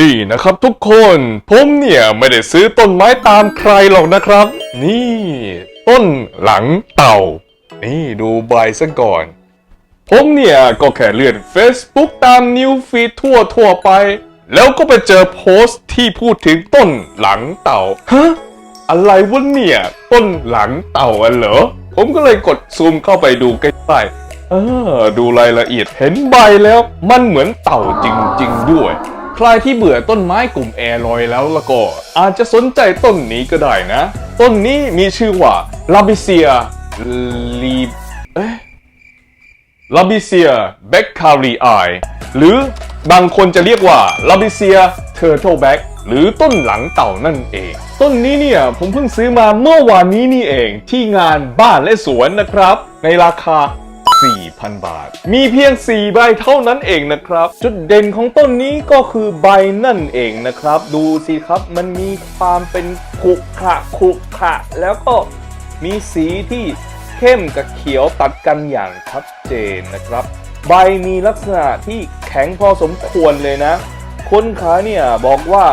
นี่นะครับทุกคนผมเนี่ยไม่ได้ซื้อต้นไม้ตามใครหรอกนะครับ นี่ ต้นหลังเต่า นี่ดูใบซะก่อน ผมเนี่ยก็แค่เลื่อน Facebook ตามนิวฟีดทั่วทั่วไป แล้วก็ไปเจอโพสต์ที่พูดถึงต้นหลังเต่าฮะอะไรวะเนี่ย ต้นหลังเต่าอันเหรอ ผมก็เลยกดซูมเข้าไปดูใกล้ๆเออดูรายละเอียดเห็นใบแล้ว มันเหมือนเต่าจริง ๆ ด้วย ใครที่เบื่อต้นไม้กลุ่มแอร์ลอยแล้วละก็ อาจจะสนใจต้นนี้ก็ได้นะ ต้นนี้มีชื่อว่าลาบิเซียลีเอ๊ะลาบิเซียเบคคารีไอหรือบางคนจะเรียกว่าลาบิเซียเทอร์ l e แบ็กหรือต้นหลังเต่านั่นเอง ต้นนี้เนี่ยผมเพิ่งซื้อมาเมื่อวานนี้นี่เองที่งานบ้านและสวนนะครับ ในราคา 4,000 บาท มีเพียง 4 ใบเท่านั้นเองนะครับ จุดเด่นของต้นนี้ก็คือใบนั่นเองนะครับ ดูสิครับมันมีความเป็นขรุขระขรุขระแล้วก็มีสีที่เข้มกับเขียวตัดกันอย่างชัดเจนนะครับ ใบมีลักษณะที่แข็งพอสมควรเลยนะ คนขายเนี่ยบอกว่า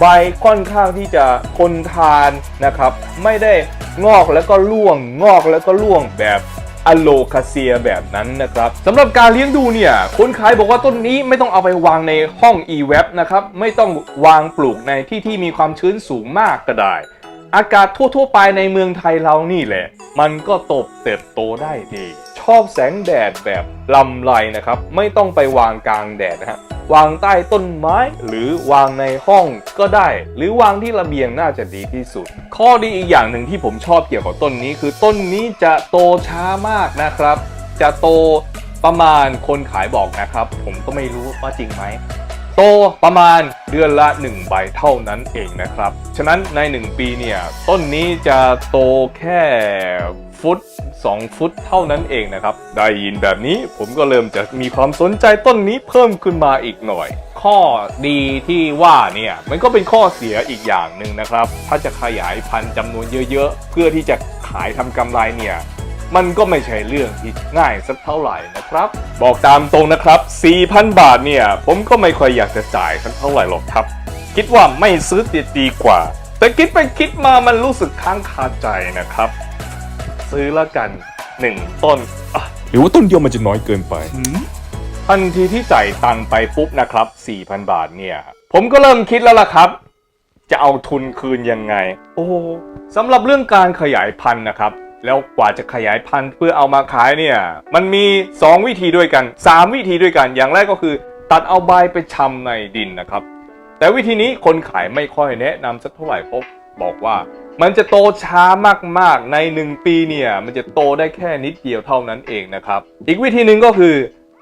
ใบค่อนข้างที่จะทนทานนะครับ ไม่ได้งอกแล้วก็ร่วง งอกแล้วก็ร่วงแบบ อโลคาเซียแบบนั้นนะครับสำหรับการเลี้ยงดูเนี่ยคนขายบอกว่าต้นนี้ไม่ต้องเอาไปวางในห้อง e-web นะครับไม่ต้องวางปลูกในที่ที่มีความชื้นสูงมากก็ได้ อากาศทั่วๆไปในเมืองไทยเรานี่แหละ มันก็โตบเติบโตได้ดี อบแสงแดดแบบลำไรนะครับ ไม่ต้องไปวางกลางแดดนะฮะวางใต้ต้นไม้หรือวางในห้องก็ได้ หรือวางที่ระเบียงน่าจะดีที่สุด ข้อดีอีกอย่างหนึ่งที่ผมชอบเกี่ยวกับต้นนี้ คือต้นนี้จะโตช้ามากนะครับ จะโตประมาณคนขายบอกนะครับ ผมก็ไม่รู้ว่าจริงไหมโตประมาณเดือนละ 1 ใบเท่านั้นเองนะครับ ฉะนั้นใน 1 ปีเนี่ย ต้นนี้จะโตแค่ ฟุต 2 ฟุตเท่านั้นเองนะครับ ได้ยินแบบนี้ผมก็เริ่มจะมีความสนใจต้นนี้เพิ่มขึ้นมาอีกหน่อย ข้อดีที่ว่าเนี่ยมันก็เป็นข้อเสียอีกอย่างหนึ่งนะครับ ถ้าจะขยายพันธุ์จำนวนเยอะๆ เพื่อที่จะขายทำกำไรเนี่ยมันก็ไม่ใช่เรื่องที่ง่ายสักเท่าไหร่นะครับ บอกตามตรงนะครับ 4,000 บาทเนี่ย ผมก็ไม่ค่อยอยากจะจ่ายสักเท่าไหร่หรอกครับ คิดว่าไม่ซื้อติดดีกว่า แต่คิดไปคิดมามันรู้สึกค้างคาใจนะครับ ซื้อละกันหนึ่งต้นอะหรือว่าต้นเดียวมันจะน้อยเกินไป ทันทีที่จ่ายตังค์ไปปุ๊บนะครับ 4,000 บาทเนี่ย ผมก็เริ่มคิดแล้วล่ะครับ จะเอาทุนคืนยังไง โอ้สำหรับเรื่องการขยายพันธุ์นะครับ แล้วกว่าจะขยายพันธุ์เพื่อเอามาขายเนี่ย มันมี 2 วิธีด้วยกัน 3 วิธีด้วยกัน อย่างแรกก็คือ ตัดเอาใบไปชำในดินนะครับ แต่วิธีนี้คนขายไม่ค่อยแนะนำสักเท่าไหร่เพราะบอกว่า มันจะโตช้ามากๆใน 1 ปีเนี่ยมันจะโตได้แค่นิดเดียวเท่านั้นเองนะครับ อีกวิธีหนึ่งก็คือ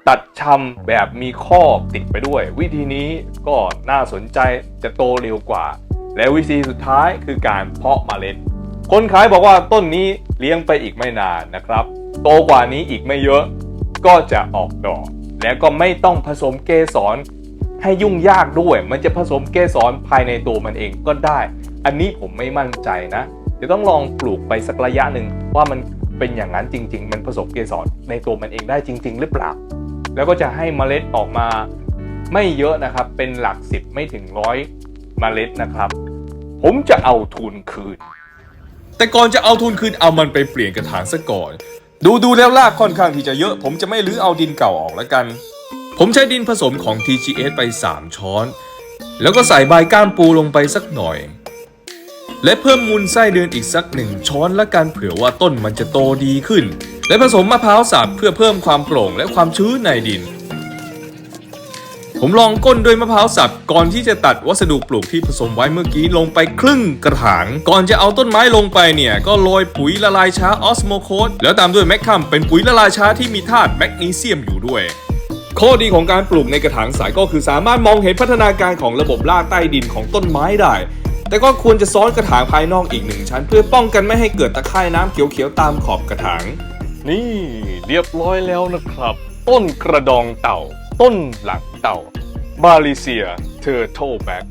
ตัดชำแบบมีข้อติดไปด้วย วิธีนี้ก็น่าสนใจจะโตเร็วกว่า และวิธีสุดท้ายคือการเพาะเมล็ด คนขายบอกว่าต้นนี้เลี้ยงไปอีกไม่นานนะครับ โตกว่านี้อีกไม่เยอะ ก็จะออกดอก และก็ไม่ต้องผสมเกสรให้ยุ่งยากด้วย มันจะผสมเกสรภายในตัวมันเองก็ได้ อันนี้ผมไม่มั่นใจนะเดี๋ยวต้องลองปลูกไปสักระยะหนึ่งว่ามันเป็นอย่างนั้นจริง ๆ มันผสมเกสรในตัวมันเองได้จริง ๆ หรือเปล่า แล้วก็จะให้เมล็ดออกมาไม่เยอะนะครับ เป็นหลักสิบไม่ถึงร้อยเมล็ดนะครับ ผมจะเอาทุนคืน แต่ก่อนจะเอาทุนคืนเอามันไปเปลี่ยนกระถางซะก่อน ดูดูแล้วรากค่อนข้างที่จะเยอะ ผมจะไม่รื้อเอาดินเก่าออกแล้วกัน ผมใช้ดินผสมของ TGS ไป 3 ช้อน แล้วก็ใส่ใบก้ามปูลงไปสักหน่อย และเพิ่มมูลไส้เดือนอีกสักหนึ่งช้อนละกันเผื่อว่าต้นมันจะโตดีขึ้น และผสมมะพร้าวสับเพื่อเพิ่มความโปร่งและความชื้นในดิน ผมลองก้นด้วยมะพร้าวสับก่อนที่จะตัดวัสดุปลูกที่ผสมไว้เมื่อกี้ลงไปครึ่งกระถาง ก่อนจะเอาต้นไม้ลงไปเนี่ย ก็โรยปุ๋ยละลายช้าออสโมโคสแล้วตามด้วยแมคคัมเป็นปุ๋ยละลายช้าที่มีธาตุแมกนีเซียมอยู่ด้วยข้อดีของการปลูกในกระถางใสก็คือสามารถมองเห็นพัฒนาการของระบบรากใต้ดินของต้นไม้ได้ แต่ก็ควรจะซ้อนกระถางภายนอกอีกหนึ่งชั้น เพื่อป้องกันไม่ให้เกิดตะไคร่น้ำเขียวๆตามขอบกระถาง นี่เรียบร้อยแล้วนะครับ ต้นกระดองเต่า ต้นหลังเต่าบาลิเซียเทอร์โทแบ็ก